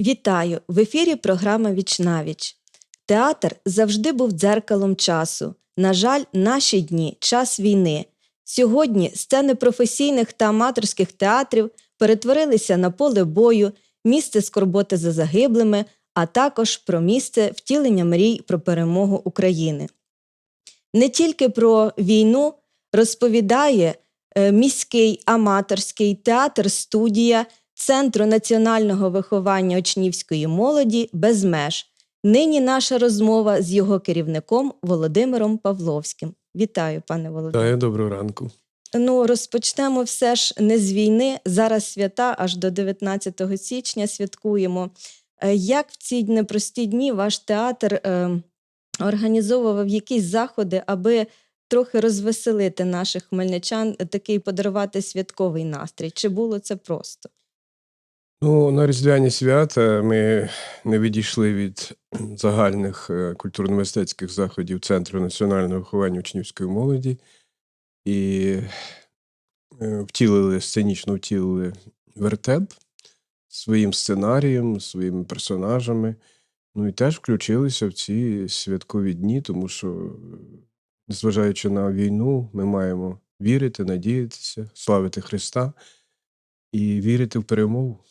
Вітаю! В ефірі програма Вічнавіч. Театр завжди був дзеркалом часу. На жаль, наші дні час війни. Сьогодні сцени професійних та аматорських театрів перетворилися на поле бою, місце скорботи за загиблими, а також про місце втілення мрій про перемогу України. Не тільки про війну розповідає е, міський аматорський театр студія Центру національного виховання учнівської молоді без меж. Нині наша розмова з його керівником Володимиром Павловським. Вітаю, пане Володимире. Вітаю, доброго ранку. Ну, розпочнемо все ж не з війни. Зараз свята аж до 19 січня святкуємо. Е, Як в ці непрості дні ваш театр е, організовував якісь заходи, аби трохи розвеселити наших хмельничан, такий подарувати святковий настрій? Чи було це просто? Ну, на Різдвяні свята ми не відійшли від загальних е, культурно-мистецьких заходів Центру національного виховання учнівської молоді і е, втілили, сценічно втілили вертеп своїм сценарієм, своїми персонажами. Ну і теж включилися в ці святкові дні, тому що, е, незважаючи на війну, ми маємо вірити, надіятися, славити Христа і вірити в перемогу.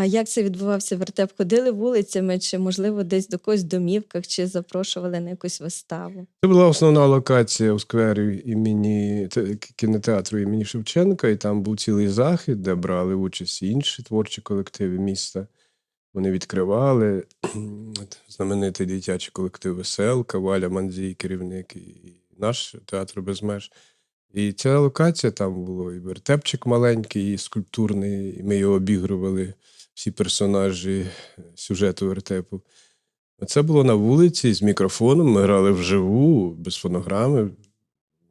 А як це відбувався вертеп? Ходили вулицями, чи, можливо, десь до когось домівках, чи запрошували на якусь виставу? Це була основна локація у сквері імені кінотеатру імені Шевченка, і там був цілий захід, де брали участь інші творчі колективи міста. Вони відкривали знаменитий дитячий колектив Веселка, Валя Манзій, керівник, і наш театр без меж. І ця локація там було і вертепчик маленький, і скульптурний, і ми його обігрували, всі персонажі е, сюжету вертепу. Це було на вулиці з мікрофоном. Ми грали вживу, без фонограми.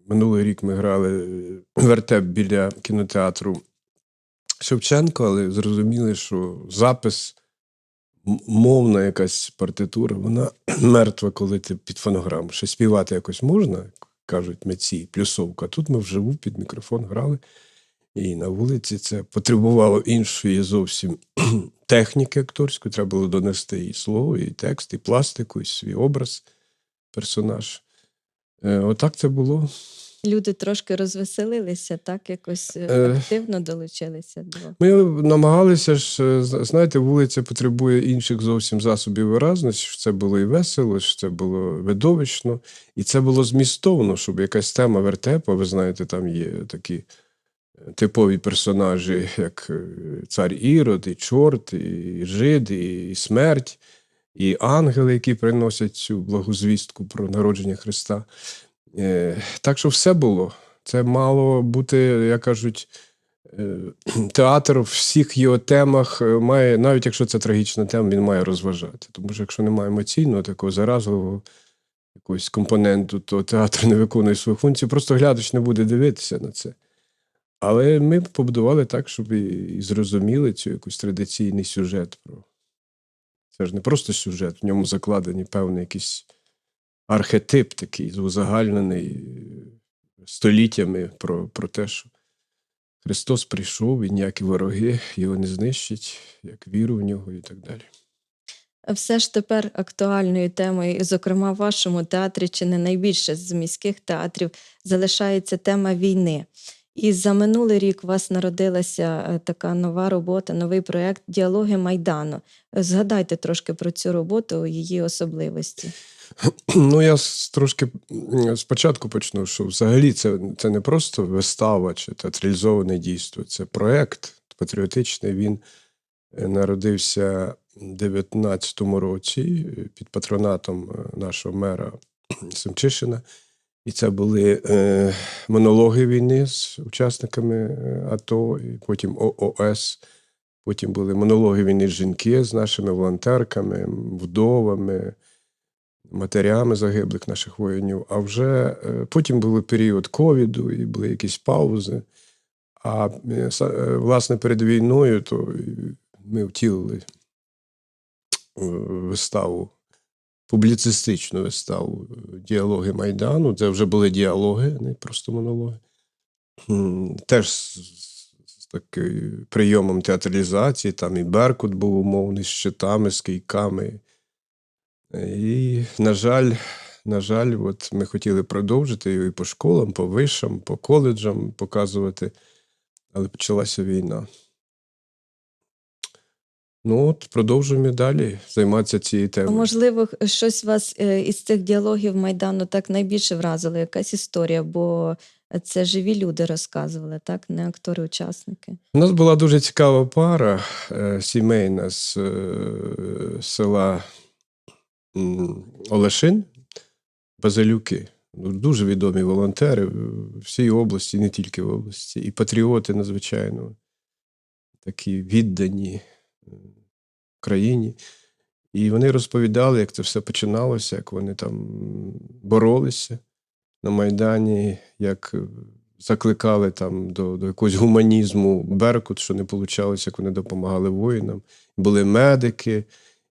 Минулий рік ми грали е, вертеп біля кінотеатру Шевченко, але зрозуміли, що запис, мовна якась партитура, вона мертва, коли ти під фонограму. Ще співати якось можна, кажуть митці, плюсовка. Тут ми вживу під мікрофон грали. І на вулиці це потребувало іншої зовсім техніки акторської. Треба було донести і слово, і текст, і пластику, і свій образ, персонаж. Е, Отак це було. Люди трошки розвеселилися, так якось е, Е. активно долучилися до. Ми намагалися ж, знаєте, вулиця потребує інших зовсім засобів виразності, щоб це було і весело, щоб це було видовищно, і це було змістовно, щоб якась тема вертепа, ви знаєте, там є такі типові персонажі, як е, цар Ірод, і чорт, і жид, і смерть, і ангели, які приносять цю благу звістку про народження Христа. Е, Так що все було. Це мало бути, як кажуть, е, театр в всіх його темах має, навіть якщо це трагічна тема, він має розважати. Тому що якщо немає емоційного, такого заразливого якогось компоненту, то театр не виконує свою функцію, просто глядач не буде дивитися на це. Але ми побудували так, щоб і, зрозуміли цю якийсь традиційний сюжет. Це ж не просто сюжет, в ньому закладені певний якийсь архетип такий, узагальнений е, століттями про, про те, що Христос прийшов, і ніякі вороги його не знищать, як віру в нього і так далі. Все ж тепер актуальною темою, зокрема, в вашому театрі, чи не найбільше з міських театрів, залишається тема війни. І за минулий рік у вас народилася е, така нова робота, новий проєкт Діалоги Майдану. Згадайте трошки про цю роботу, її особливості. Ну, я трошки спочатку почну, що взагалі це, це не просто вистава чи театралізоване дійство, це проект патріотичний. Він е, народився в 19-му році е, під патронатом нашого мера Семчишина. І це були е, монологи війни з учасниками е, АТО, і потім ООС. Потім були монологи війни жінки з нашими волонтерками, вдовами, матерями загиблих наших воїнів. А вже е, потім був період ковіду і були якісь паузи. А е, власне перед війною то ми втілили виставу, публіцистичну виставу е, Діалоги Майдану. Це вже були діалоги, не просто монологи. Теж з, таким прийомом театралізації, там і Беркут був умовний з щитами, з кийками. І, на жаль, на жаль, от ми хотіли продовжити його і по школам, по вишам, по коледжам показувати, але почалася війна. Ну, от продовжуємо і далі займатися цією темою. можливо, щось вас е, із цих діалогів Майдану так найбільше вразило, якась історія, бо це живі люди розказували, так? Не актори-учасники. У нас була дуже цікава пара е, сімейна з е, села Олешин, Базилюки. Ну, Дуже відомі волонтери в всій області, не тільки в області, і патріоти надзвичайно такі віддані країні. І вони розповідали, як це все починалося, як вони там боролися на Майдані, як е, закликали там до, до якогось гуманізму Беркут, що не вийшло, як вони допомагали воїнам. Були медики,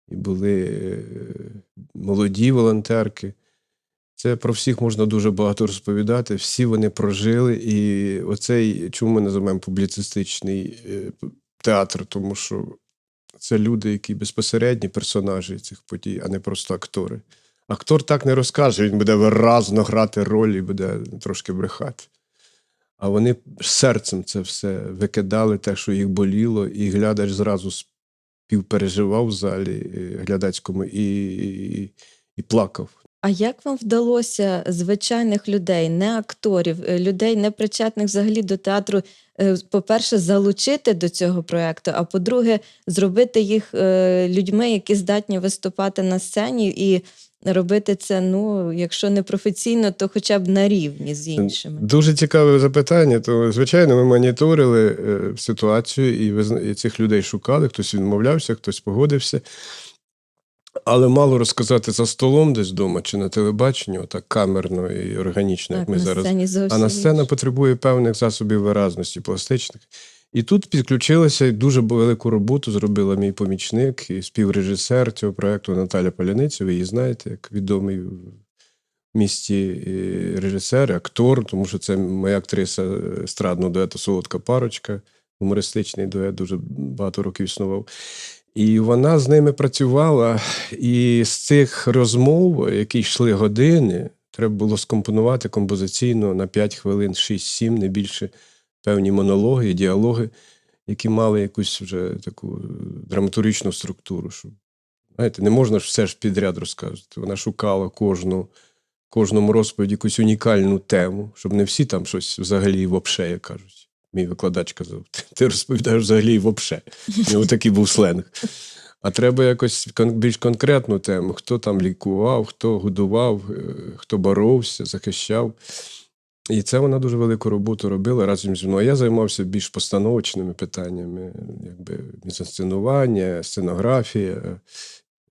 і були е, молоді волонтерки. Це про всіх можна дуже багато розповідати. Всі вони прожили. І оцей, чому ми називаємо публіцистичний е, театр, тому що це люди, які безпосередні персонажі цих подій, а не просто актори. Актор так не розкаже, він буде виразно грати роль і буде трошки брехати. А вони серцем це все викидали, те, що їх боліло, і глядач зразу співпереживав в залі е, глядацькому і, і, і плакав. А як вам вдалося звичайних людей, не акторів, е, людей, не причетних взагалі до театру, е, по-перше, залучити до цього проєкту, а по-друге, зробити їх е, людьми, які здатні виступати на сцені і робити це, ну, якщо не професійно, то хоча б на рівні з іншими? Дуже цікаве запитання. То, звичайно, ми моніторили е, ситуацію і цих людей шукали. Хтось відмовлявся, хтось погодився. Але мало розказати за столом десь вдома чи на телебаченні, отак камерно і органічно, як Так, ми зараз. А на сцена інше. потребує певних засобів виразності, пластичних. І тут підключилася і дуже велику роботу зробила мій помічник і співрежисер цього проєкту Наталя Паляниця. Ви її знаєте, як відомий в місті режисер, актор, тому що це моя актриса естрадного дуету Солодка парочка, гумористичний дует, дуже багато років існував. І вона з ними працювала, і з цих розмов, які йшли години, треба було скомпонувати композиційно на 5 хвилин, 6-7, не більше певні монологи, діалоги, які мали якусь вже таку е, драматургічну структуру. Щоб, знаєте, не можна ж все ж підряд розказувати. Вона шукала кожну, кожному розповіді якусь унікальну тему, щоб не всі там щось взагалі вопше, як кажуть. Мій викладач казав, «Ти- розповідаєш взагалі і вопше. У такий був сленг. А треба якось більш конкретну тему: хто там лікував, хто годував, е, хто боровся, захищав. І це вона дуже велику роботу робила разом зі мною. Я займався більш постановочними питаннями, якби мізансценування, сценографія,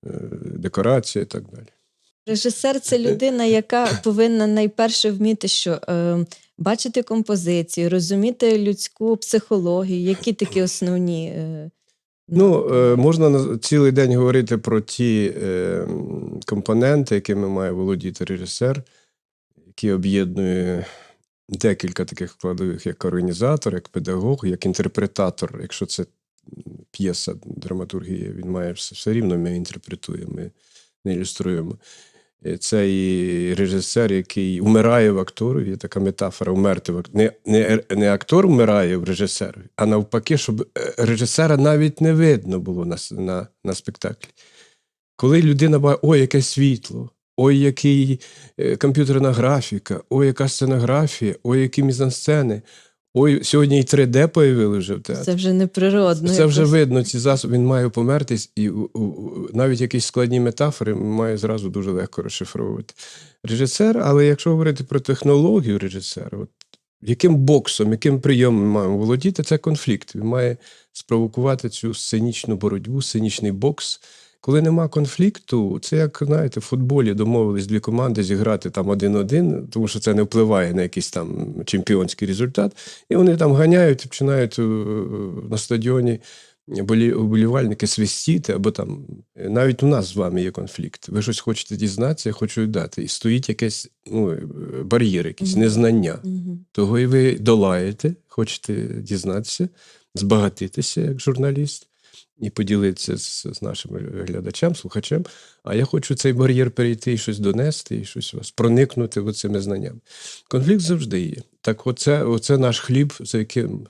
е, декорація і так далі. Режисер це людина, яка повинна найперше вміти, що е, бачити композицію, розуміти людську психологію, які такі основні. Е, Ну, е, можна цілий день говорити про ті е, компоненти, якими має володіти режисер, які об'єднує декілька таких складових, як організатор, як педагог, як інтерпретатор. Якщо це п'єса, драматургія, він має все, все рівно ми інтерпретуємо, ми не ілюструємо. Е, Це і режисер, який вмирає в актору, є така метафора вмерти в актору. Не, не, не актор вмирає в режисеру, а навпаки, щоб е, режисера навіть не видно було на, на, на спектаклі. Коли людина бачить, ой, яке світло, ой, який е, комп'ютерна графіка, ой, яка сценографія, ой, які мізансцени, ой, сьогодні і 3D появили вже в театрі. Це вже неприродно. Це вже якось. видно, ці засоби, він має помертись, і у- у- у- навіть якісь складні метафори має зразу дуже легко розшифровувати. Режисер, але якщо говорити про технологію режисера, от яким боксом, яким прийомом маємо володіти, це конфлікт. Він має спровокувати цю сценічну боротьбу, сценічний бокс. Коли нема конфлікту, це як знаєте, в футболі домовились дві команди зіграти там один-один, тому що це не впливає на якийсь там чемпіонський результат. І вони там ганяють починають е, на стадіоні болі- вболівальники свистіти, або там е, навіть у нас з вами є конфлікт. Ви щось хочете дізнатися, я хочу віддати. І стоїть якийсь ну, е, бар'єр, якийсь Мгм. незнання. Мгм. Того і ви долаєте, хочете дізнатися. збагатитися як журналіст і поділитися з, з нашим глядачем, слухачем. А я хочу цей бар'єр перейти і щось донести, і щось вас проникнути в цими знаннями. Конфлікт завжди є. Так, оце, оце наш хліб, за яким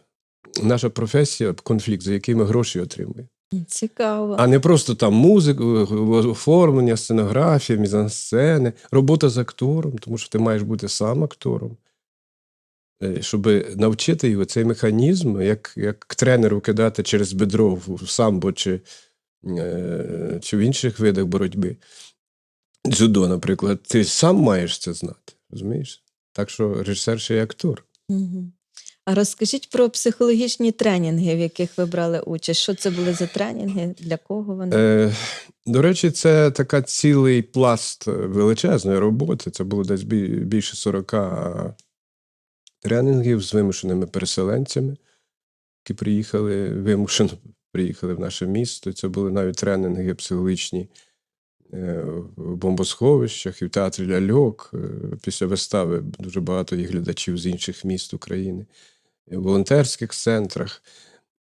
наша професія, конфлікт, за який ми гроші отримуємо. Цікаво. А не просто там музика, оформлення, сценографія, мізансцени, робота з актором, тому що ти маєш бути сам актором. Е, Щоб навчити його цей механізм, як, як тренеру кидати через бедро в самбо чи, е, чи в інших видах боротьби. Дзюдо, наприклад, ти сам маєш це знати, розумієш? Так що режисер ще й актор. Угу. А розкажіть про психологічні тренінги, в яких ви брали участь. Що це були за тренінги? Для кого вони? Е, до речі, це така цілий пласт величезної роботи. Це було десь більше 40 тренінгів з вимушеними переселенцями, які приїхали, вимушено приїхали в наше місто. Це були навіть тренінги психологічні е, в бомбосховищах і в театрі ляльок. Е, Після вистави дуже багато є глядачів з інших міст України, в волонтерських центрах.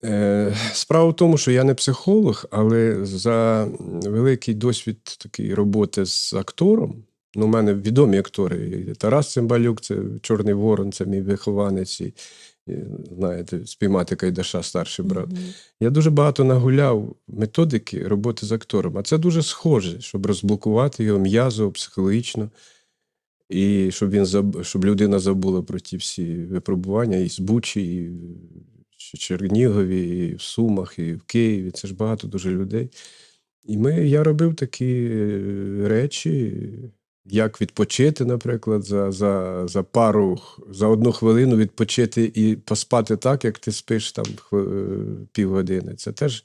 Е, Справа в тому, що я не психолог, але за великий досвід такої роботи з актором. Ну, у мене відомі актори. І Тарас Цимбалюк, це Чорний Ворон, це мій вихованець. І, і, знаєте, спіймати Кайдаша, старший брат. Мгм. Я дуже багато нагуляв методики роботи з актором, а це дуже схоже, щоб розблокувати його м'язово, психологічно, і щоб він заб... щоб людина забула про ті всі випробування і з Бучі, і в Чернігові, і в Сумах, і в Києві. Це ж багато дуже людей. І ми, я робив такі е, речі, як відпочити, наприклад, за, за, за пару, за одну хвилину відпочити і поспати так, як ти спиш там е, півгодини. Це теж.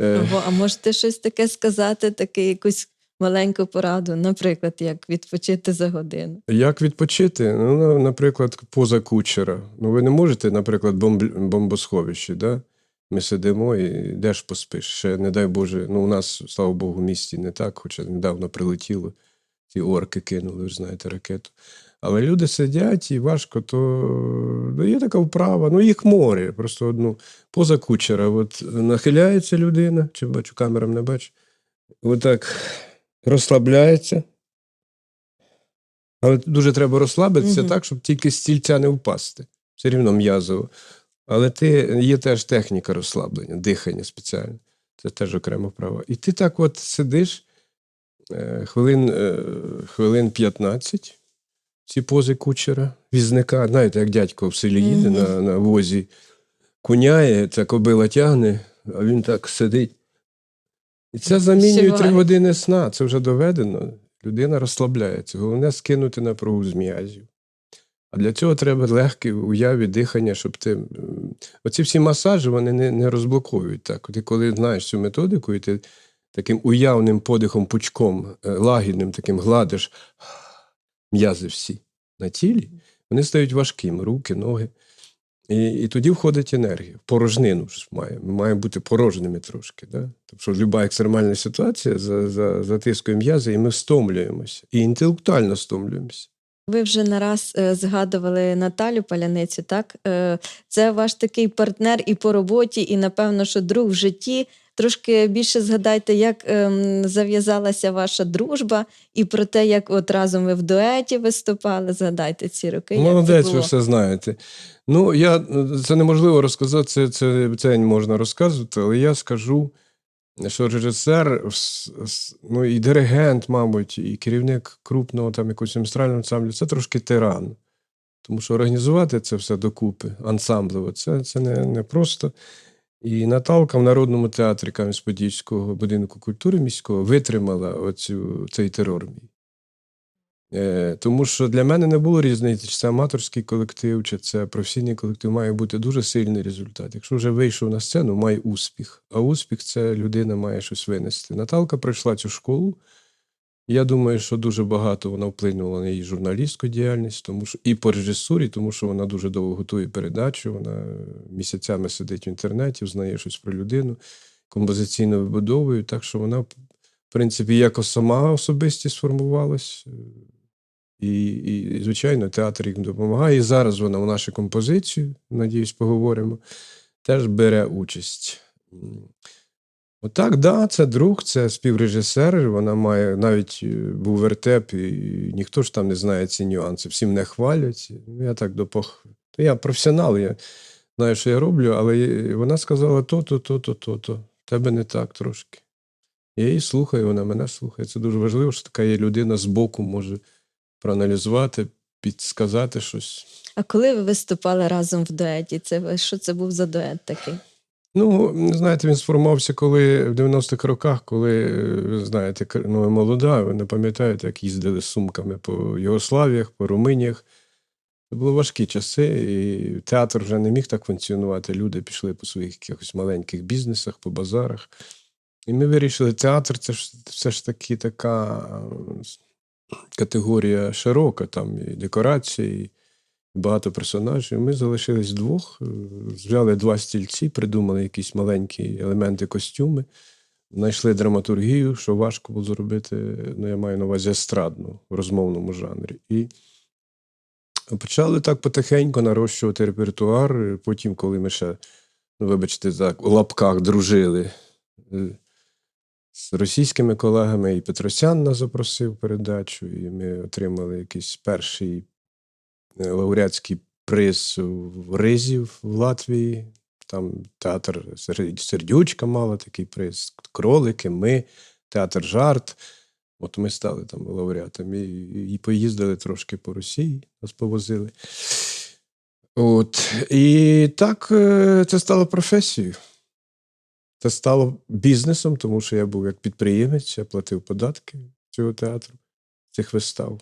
е, Або, а можете щось таке сказати, таке якусь маленьку пораду, наприклад, як відпочити за годину. Як відпочити? Ну, наприклад, поза кучера. Ну, ви не можете, наприклад, бомб... бомбосховищі, да? Ми сидимо і де ж поспиш? Ще, не дай Боже, ну у нас, слава Богу, в місті не так, хоча недавно прилетіло. Ці орки кинули, ви ж знаєте, ракету. Але люди сидять і важко, то ну, є така вправа, ну їх море, просто одну поза кучера. От нахиляється людина, чи бачу, камерам не бачу. Отак розслабляється. Але дуже треба розслабитися Мгм. так, щоб тільки з стільця не впасти. Все рівно м'язово. Але ти, є теж техніка розслаблення, дихання спеціальне. Це теж окрема вправа. І ти так от сидиш хвилин, е, хвилин 15, ці пози кучера, візника, знаєте, як дядько в селі їде Мгм. на, на возі, куняє, ця кобила тягне, а він так сидить. І це замінює три години сна. Це вже доведено. Людина розслабляється. Головне скинути напругу з м'язів. А для цього треба легкі уяві, дихання, щоб ти. Оці всі масажі вони не, не розблоковують так. Ти коли знаєш цю методику, і ти таким уявним подихом, пучком, е, лагідним таким гладиш м'язи всі на тілі, вони стають важкими, руки, ноги. І, і тоді входить енергія. Порожнину ж має. Ми маємо бути порожніми трошки. Да? Тобто, що люба екстремальна ситуація за, за, затискує м'язи, і ми стомлюємося. І інтелектуально стомлюємося. Ви вже не раз е, згадували Наталю Паляницю, так? Е, це ваш такий партнер і по роботі, і, напевно, що друг в житті. Трошки більше згадайте, як ем, зав'язалася ваша дружба, і про те, як от разом ви в дуеті виступали. Згадайте ці роки. як це Молодець, ви все знаєте. Ну, я, це неможливо розказати, це, це, це можна розказувати, але я скажу, що режисер, ну і диригент, мабуть, і керівник крупного там якогось інструментального ансамблю це трошки тиран. Тому що організувати це все докупи, ансамблево, це, це не, не просто. І Наталка в Народному театрі Кам'янець-Подільського будинку культури міського витримала оцю, цей терор мій. Е, тому що для мене не було різниці, чи це аматорський колектив, чи це професійний колектив, має бути дуже сильний результат. Якщо вже вийшов на сцену, має успіх. А успіх це людина має щось винести. Наталка пройшла цю школу. Я думаю, що дуже багато вона вплинула на її журналістську діяльність, тому що і по режисурі, тому що вона дуже довго готує передачу, вона місяцями сидить в інтернеті, знає щось про людину, композиційно вибудовує. Так що вона, в принципі, якось сама особистість сформувалась. І, і, звичайно, театр їм допомагає. І зараз вона в нашу композицію, надіюсь, поговоримо. теж бере участь. Отак, да, це друг, це співрежисер. Вона має навіть е, був вертеп, і ніхто ж там не знає ці нюанси. Всі мене хвалять. Ну, Я так допох. Я професіонал, я знаю, що я роблю, але вона сказала то, то, то, то, то, то. Тебе не так трошки. Я її слухаю, вона мене слухає. Це дуже важливо, що така є людина з боку може проаналізувати, підсказати щось. А коли ви виступали разом в дуеті, це що це був за дует такий? Ну, знаєте, він сформувався коли в 90-х роках, коли, ви знаєте, ну, молода, ви не пам'ятаєте, як їздили з сумками по Єгославіях, по Руминіях. Це були важкі часи, і театр вже не міг так функціонувати. Люди пішли по своїх якихось маленьких бізнесах, по базарах. І ми вирішили, театр це ж все ж таки така категорія широка, там і декорації, і багато персонажів. Ми залишились вдвох, е, взяли два стільці, придумали якісь маленькі елементи костюми, знайшли драматургію, що важко було зробити, ну я маю на увазі естрадну в розмовному жанрі. І почали так потихеньку нарощувати репертуар. Потім, коли ми ще, ну, вибачте, так, у лапках дружили е, з російськими колегами, і Петросян нас запросив передачу, і ми отримали якийсь перший е, лауреатський приз в Ризі в Латвії. Там театр Сердючка мала такий приз, кролики, ми, театр жарт. От ми стали там лауреатами і, і поїздили трошки по Росії, нас повозили. От. І так е, це стало професією. Це стало бізнесом, тому що я був як підприємець, я платив податки цього театру, цих вистав.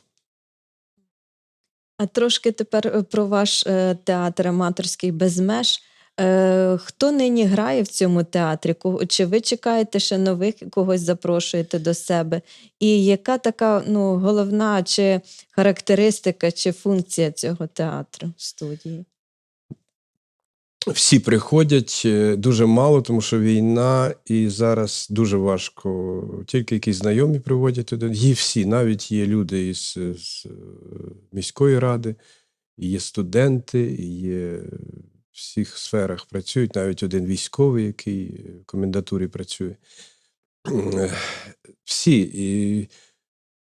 А трошки тепер е, про ваш е, театр аматорський без меж. Е, Хто нині грає в цьому театрі? Чи ви чекаєте ще нових когось запрошуєте до себе? І яка така ну, головна чи характеристика, чи функція цього театру студії? Всі приходять е, дуже мало, тому що війна, і зараз дуже важко. Тільки якісь знайомі приводять туди. Є всі, навіть є люди із, з е, міської ради, і є студенти, і є в всіх сферах працюють, навіть один військовий, який в комендатурі працює. Всі. І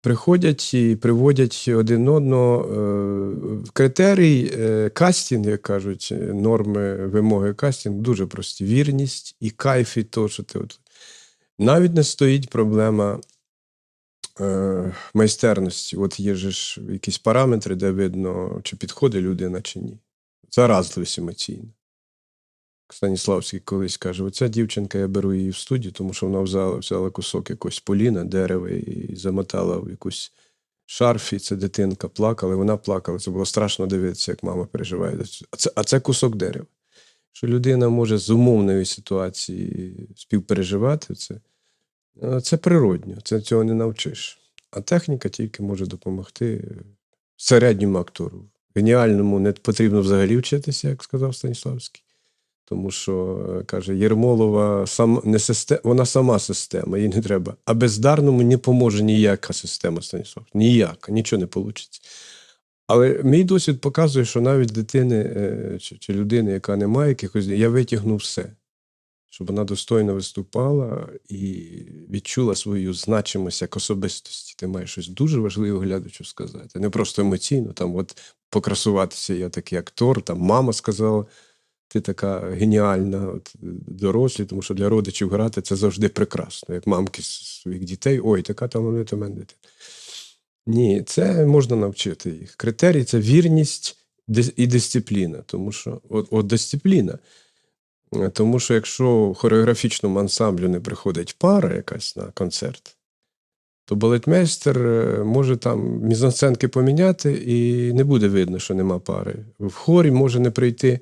приходять і приводять один одного. Е, Критерій е, кастинг, як кажуть, е, норми вимоги кастинг дуже прості. Вірність і кайф від того, що ти от. Навіть не стоїть проблема майстерності. От є ж якісь параметри, де видно, чи підходить людина, чи ні. Заразливість емоційна. Станіславський колись каже: оця дівчинка, я беру її в студію, тому що вона взяла, взяла кусок якогось поліна, дерева і замотала в якусь шарф, і ця дитинка плакала, і вона плакала. Це було страшно дивитися, як мама переживає. А це, а це кусок дерева. Що людина може з умовної ситуації співпереживати, це, е, це природньо, це цього не навчиш. А техніка тільки може допомогти середньому актору. Геніальному не потрібно взагалі вчитися, як сказав Станіславський. Тому що, е, каже, Єрмолова сам, не систем, вона сама система, їй не треба. А бездарному не поможе ніяка система Станіслав. Ніяка, нічого не вийде. Але мій досвід показує, що навіть дитини е, чи, людини, яка не має якихось, я витягну все, щоб вона достойно виступала і відчула свою значимость як особистості. Ти маєш щось дуже важливе глядачу сказати. Не просто емоційно, там от покрасуватися, я такий актор, там мама сказала ти така геніальна, от, дорослі, тому що для родичів грати це завжди прекрасно. Як мамки своїх дітей, ой, така в мене дитина. Ні, це можна навчити їх. Критерій це вірність і дисципліна. Тому що от, от дисципліна. Тому що якщо в хореографічному ансамблю не приходить пара якась на концерт, то балетмейстер е, може там мізансценки поміняти, і не буде видно, що нема пари. В хорі може не прийти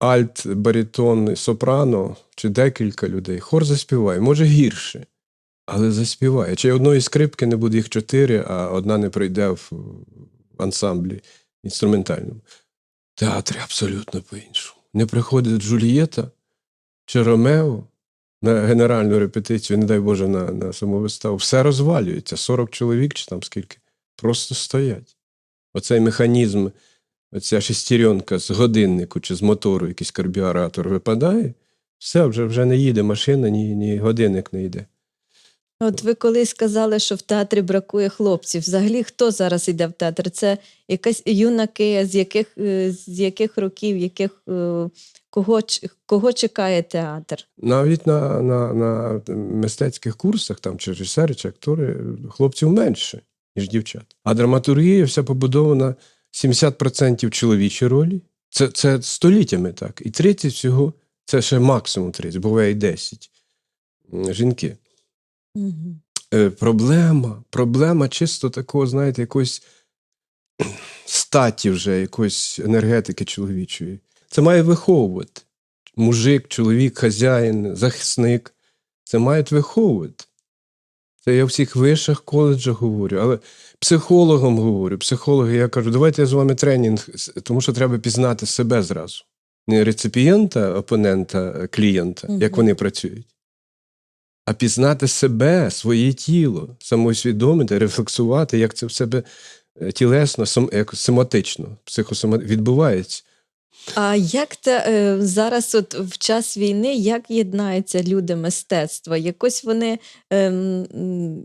альт, баритон, сопрано чи декілька людей. Хор заспіває, може гірше, але заспіває. Чи одної скрипки не буде їх чотири, а одна не прийде в ансамблі інструментальному. В театрі абсолютно по-іншому. Не приходить Джульєта чи Ромео на генеральну репетицію, не дай Боже, на, на саму виставу. Все розвалюється. 40 чоловік чи там скільки. Просто стоять. Оцей механізм оця шестеренка з годиннику чи з мотору, якийсь карбюратор випадає, все, вже, вже не їде машина, ні, ні годинник не йде. От ви колись сказали, що в театрі бракує хлопців. Взагалі, хто зараз йде в театр? Це якась юнаки, з яких, е, з яких років, яких, е, кого, кого чекає театр? Навіть на, на, на мистецьких курсах, там чи режисери, чи актори, хлопців менше, ніж дівчат. А драматургія вся побудована 70% чоловічі ролі. Це, це століттями так. І 30 всього, це ще максимум 30, буває і 10. Жінки. Угу. Е, проблема, проблема чисто такого, знаєте, якоїсь статі вже, якоїсь енергетики чоловічої. Це має виховувати. Мужик, чоловік, хазяїн, захисник. Це мають виховувати. Це я в всіх вишах, коледжах говорю, але психологам говорю. Психологи, я кажу, давайте я з вами тренінг, тому що треба пізнати себе зразу. Не реципієнта, опонента, клієнта, як вони працюють а пізнати себе, своє тіло, самоусвідомити, рефлексувати, як це в себе е, тілесно, як соматично, психосома відбувається. А як те е, зараз, от в час війни, як єднаються люди мистецтва? Якось вони ем,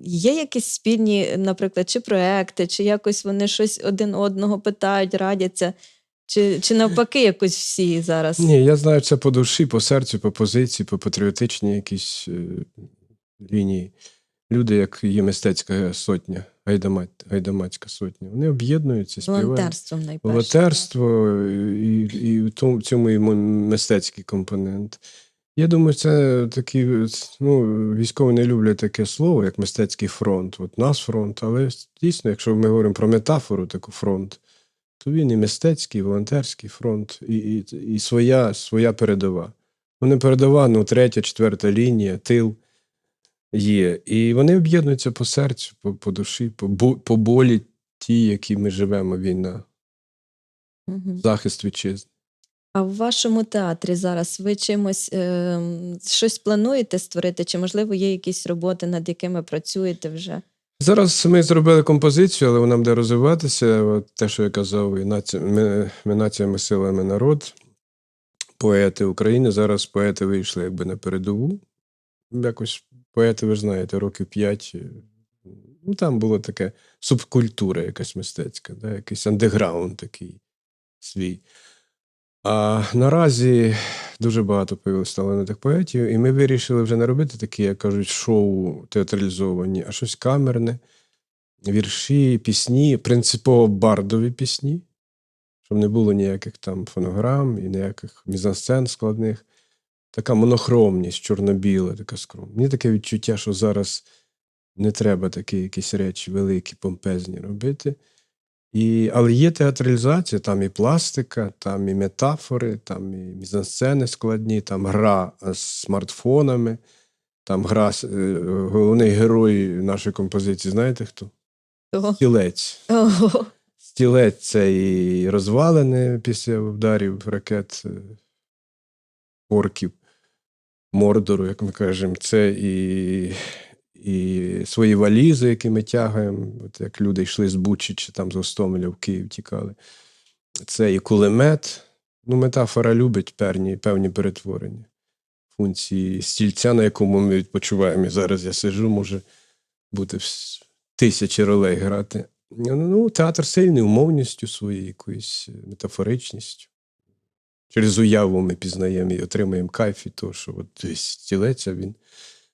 є якісь спільні, наприклад, чи проекти, чи якось вони щось один одного питають, радяться, чи, чи навпаки, якось всі зараз? Ні, я знаю це по душі, по серцю, по позиції, по патріотичній якійсь е, лінії. Люди, як є мистецька сотня, гайдамать, гайдамацька сотня, вони об'єднуються, співають. Волонтерством найперше. Волонтерство і, і в цьому і мистецький компонент. Я думаю, це такі, ну, військові не люблять таке слово, як мистецький фронт. От нас фронт, але дійсно, якщо ми говоримо про метафору, таку фронт, то він і мистецький, і волонтерський фронт, і, і, і своя, своя передова. Вони передова, ну, третя, четверта лінія, тил є. І вони об'єднуються по серцю, по, по душі, по, по болі ті, які ми живемо, війна Мгм. захист вітчизни. А в вашому театрі зараз ви чимось ем, щось плануєте створити? Чи можливо є якісь роботи, над якими працюєте вже? Зараз ми зробили композицію, але вона буде розвиватися. От те, що я казав, і нація, ми, ми нація, ми сила, ми народ. Поети України. Зараз поети вийшли якби на передову. Якось поети, ви знаєте, років п'ять. Ну, там була така субкультура якась мистецька, да, якийсь андеграунд такий свій. А наразі дуже багато появилось талановитих поетів, і ми вирішили вже не робити такі, як кажуть, шоу театралізовані, а щось камерне, вірші, пісні, принципово бардові пісні, щоб не було ніяких там фонограм і ніяких мізансцен складних. Така монохромність, чорно-біла, така скромна. Мені таке відчуття, що зараз не треба такі якісь речі великі, помпезні робити. І, але є театралізація, там і пластика, там і метафори, там і мізансцени складні, там гра з смартфонами, там гра, е, головний герой нашої композиції, знаєте хто? Стілець. Ого. Стілець це і розвалини після ударів ракет е, орків, Мордору, як ми кажемо, це і, і свої валізи, які ми тягаємо, от як люди йшли з Бучі чи там з Гостомеля в Київ тікали. Це і кулемет. Ну, метафора любить певні, певні перетворення. Функції стільця, на якому ми відпочиваємо. І зараз я сижу, може бути в тисячі ролей грати. Ну, театр сильний умовністю своєю, якоюсь метафоричністю. Через уяву ми пізнаємо і отримуємо кайф від того, що от десь стілець, він.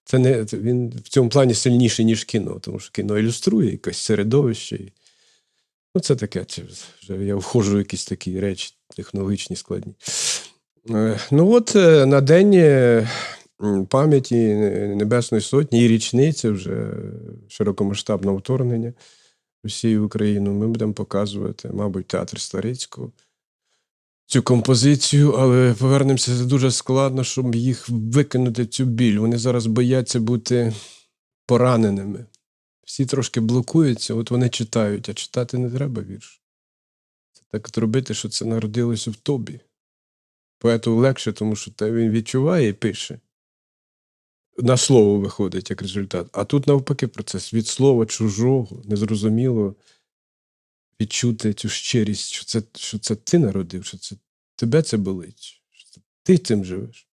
Це не він в цьому плані сильніший, ніж кіно, тому що кіно ілюструє якесь середовище. І, ну, це таке. Це вже я входжу в якісь такі речі технологічні, складні. Е, Ну, от е, на день е, пам'яті Небесної Сотні і річниці вже широкомасштабного вторгнення Росії в Україну. Ми будемо показувати, мабуть, театр Старицького. Цю композицію, але повернемося, це дуже складно, щоб їх викинути цю біль. Вони зараз бояться бути пораненими. Всі трошки блокуються, от вони читають, а читати не треба вірш. Це так робити, що це народилося в тобі. Поету легше, тому що те він відчуває і пише. На слово виходить як результат. А тут навпаки процес від слова чужого, незрозумілого. Відчути цю щирість, що це, що це ти народив, що це тебе це болить, що це ти цим живеш.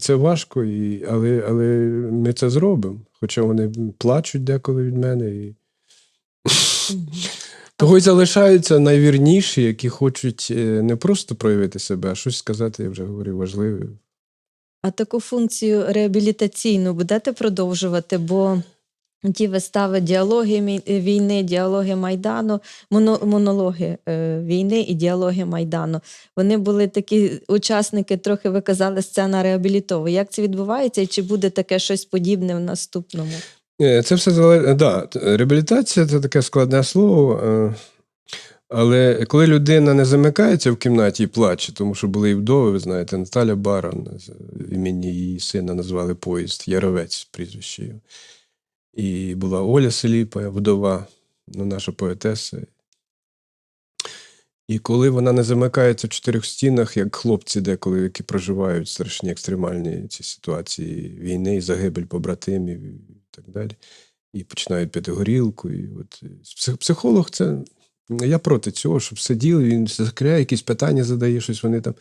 Це важко, і, але, але ми це зробимо. Хоча вони плачуть деколи від мене. І... Того й залишаються найвірніші, які хочуть е, не просто проявити себе, а щось сказати, я вже говорив, важливе. А таку функцію реабілітаційну будете продовжувати? Бо ті вистави діалоги війни, діалоги Майдану, монологи е, війни і діалоги Майдану. Вони були такі учасники, трохи ви казали, сцена реабілітовує. Як це відбувається, і чи буде таке щось подібне в наступному? Е, Це все залежить. Да, реабілітація це таке складне слово. е, Але коли людина не замикається в кімнаті і плаче, тому що були і вдови, ви знаєте, Наталя Баран, з- імені її сина назвали поїзд, Яровець прізвище. І була Оля Селіпа, вдова, ну, наша поетеса. І коли вона не замикається в чотирьох стінах, як хлопці деколи, які проживають страшні екстремальні ці ситуації війни, загибель побратимів і так далі, і починають пити горілку. І от психолог це. Я проти цього, щоб сиділи, він закряє, якісь питання задає, щось вони там.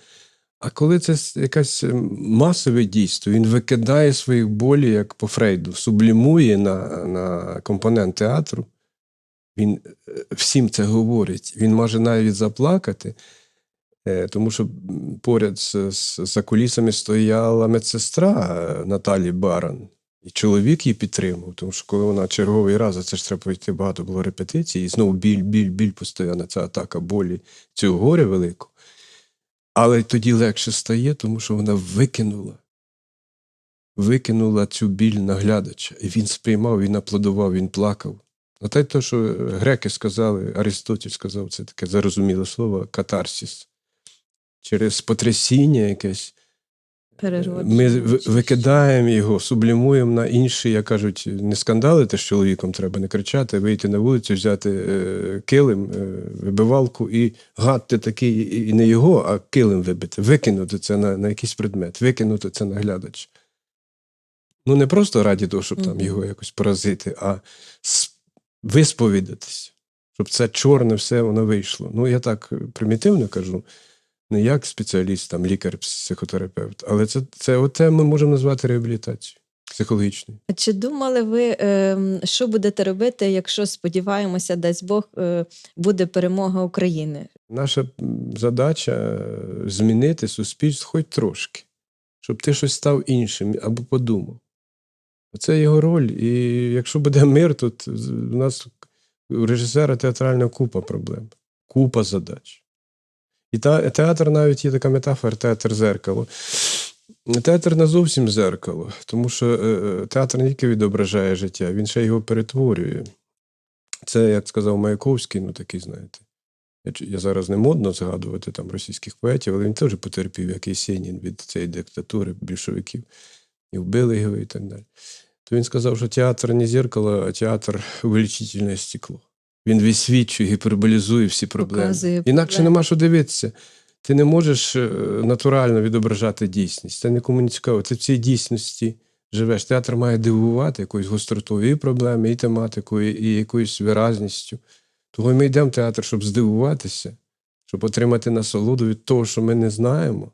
А коли це якесь ем, масове дійство, він викидає своїх болі, як по Фрейду, сублімує на, на компонент театру. Він е, всім це говорить. Він може навіть заплакати, е, тому що поряд з, з, за кулісами стояла медсестра е, Наталі Баран. І чоловік її підтримав, тому що коли вона черговий раз, а це ж треба йти багато було репетицій, і знову біль, біль, біль постійно, ця атака болі, цього горя великого. Але тоді легше стає, тому що вона викинула. Викинула цю біль наглядача. І він сприймав, він аплодував, він плакав. А те, то, що греки сказали, Аристотель сказав, це таке зарозуміле слово катарсіс. Через потрясіння якесь Переродження. ми викидаємо його, сублімуємо на інші, як кажуть, не скандалити з чоловіком, треба не кричати, вийти на вулицю, взяти е, килим, е, вибивалку і гад ти такий, і- не його, а килим вибити, викинути це на, на якийсь предмет, викинути це на глядач. Ну, не просто раді того, щоб там його якось поразити, а висповідатись, щоб це чорне все воно вийшло. Ну, я так е, примітивно кажу не як спеціаліст, там, лікар, психотерапевт, але це, це оте ми можемо назвати реабілітацією психологічною. А Чи думали ви, ем, що будете робити, якщо сподіваємося, дасть Бог, е, буде перемога України? Наша задача е, змінити суспільство хоч трошки, щоб ти щось став іншим або подумав. Це його роль. І якщо буде мир, то у нас у режисера театральна купа проблем, купа задач. І театр навіть є така метафора театр зеркало. Театр не зовсім зеркало, тому що е, е, театр не тільки відображає життя, він ще його перетворює. Це, як сказав Маяковський, ну такий, знаєте. Я, зараз не модно згадувати там російських поетів, але він теж потерпів, як і Сєнін від цієї диктатури більшовиків, і вбили його і так далі. То він сказав, що театр не зеркало, а театр увеличительне стекло. Він висвічує, гіперболізує всі проблеми. Показує Інакше проблеми. нема що дивитися. Ти не можеш е, натурально відображати дійсність. Це нікому не цікаво. Ти в цій дійсності живеш. Театр має дивувати якоюсь гостротою і проблеми, і тематикою, і якоюсь виразністю. Того ми йдемо в театр, щоб здивуватися, щоб отримати насолоду від того, що ми не знаємо.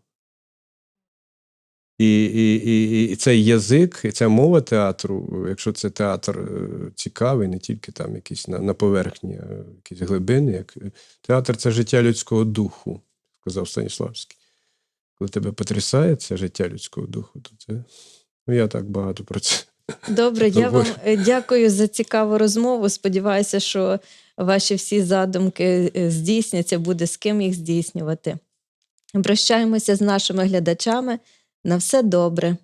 І, і, і, і цей язик, і ця мова театру, якщо це театр е, цікавий, не тільки там якийсь на, на поверхні, якісь глибини, як е, театр це життя людського духу, сказав Станіславський. Коли тебе потрясає це життя людського духу, то це. Ну, я так багато про це. Добре, я вам е, дякую за цікаву розмову. Сподіваюся, що ваші всі задумки здійсняться, буде з ким їх здійснювати. Прощаємося з нашими глядачами. На все добре.